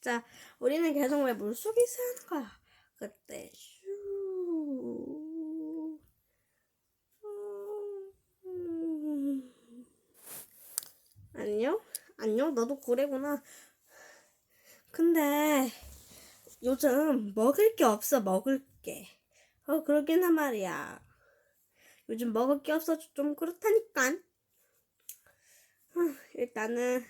진짜 우리는 계속 왜 물속에 있어야 하는 거야. 그때 슈. 음. 안녕? 안녕? 너도 고래구나. 근데 요즘 먹을 게 없어 먹을 게. 어 그러긴 한 말이야. 요즘 먹을 게 없어서 좀 그렇다니까. 어, 일단은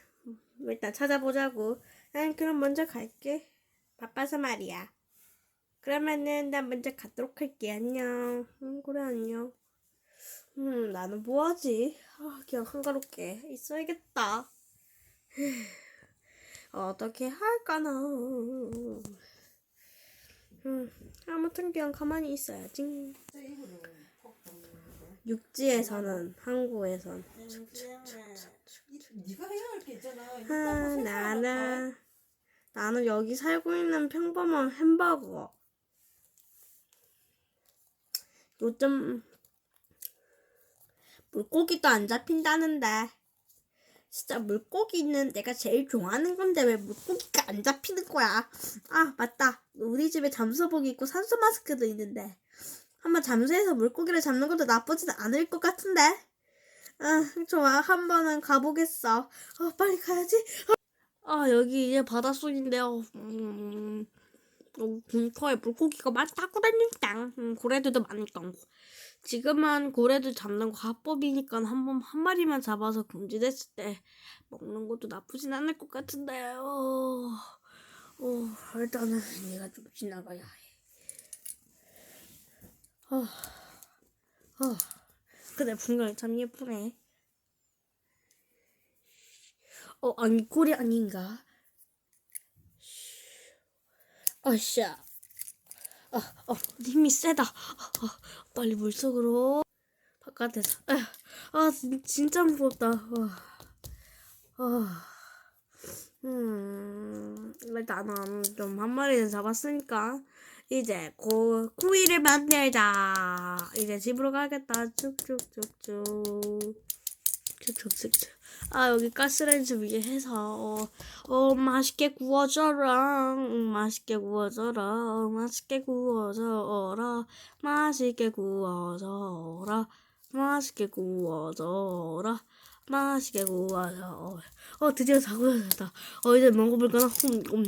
일단 찾아보자고. 난 그럼 먼저 갈게. 바빠서 말이야. 그러면은 난 먼저 가도록 할게. 안녕. 응, 그래 안녕. 음, 나는 뭐하지? 아, 그냥 한가롭게 있어야겠다. 어떻게 할까나. 음, 아무튼 그냥 가만히 있어야지. 육지에서는 항구에선 네가 게 있잖 아. 아, 나는 나는 여기 살고 있는 평범한 햄버거. 요즘 물고기도 안 잡힌다는데 진짜 물고기는 내가 제일 좋아하는 건데 왜 물고기가 안 잡히는 거야? 아 맞다 우리 집에 잠수복이 있고 산소 마스크도 있는데 한번 잠수해서 물고기를 잡는 것도 나쁘진 않을 것 같은데 아 좋아. 한 번은 가보겠어. 어 빨리 가야지. 아 여기 이제 바닷속인데요. 음, 어, 근처에 물고기가 많다고 다닌다 음, 고래들도 많다 지금은 고래들 잡는 거 합법이니까 한 번 한 마리만 잡아서 금지됐을 때 먹는 것도 나쁘진 않을 것 같은데 어, 어 일단은 얘가 좀 지나가야 해. 어, 어. 근데 풍경이 참 예쁘네 어 아니 고래 아닌가 어샤 어, 어, 힘이 세다. 어, 어, 빨리 물속으로. 바깥에서. 아, 진, 진짜 무섭다. 어, 어. 음, 일단은 좀 한 마리는 잡았으니까, 이제 고, 구이를 만들자. 이제 집으로 가겠다. 쭉쭉쭉쭉. 쭉쭉쭉쭉. 아, 여기 가스레인지 위에 해서, 어, 어, 맛있게 구워줘라. 음, 맛있게 구워줘라. 어, 맛있게 구워줘라. 맛있게 구워줘라. 맛있게 구워줘라. 맛있게 구워줘. 어, 드디어 다 구워졌다. 어, 이제 먹어볼까나? 음,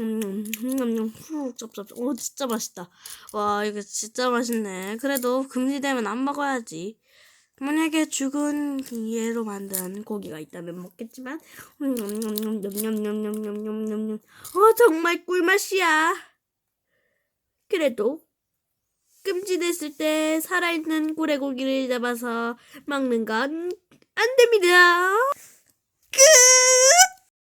음. 음, 음, 음, 음, 후, 쩝쩝. 오, 진짜 맛있다. 와, 이거 진짜 맛있네. 그래도 금지되면 안 먹어야지. 만약에 죽은 얘로 만든 고기가 있다면 먹겠지만, 음, 냠냠냠냠냠냠냠냠냠. 어, 정말 꿀맛이야. 그래도 금지됐을 때 살아있는 고래고기를 잡아서 먹는 건 안 됩니다. 끝!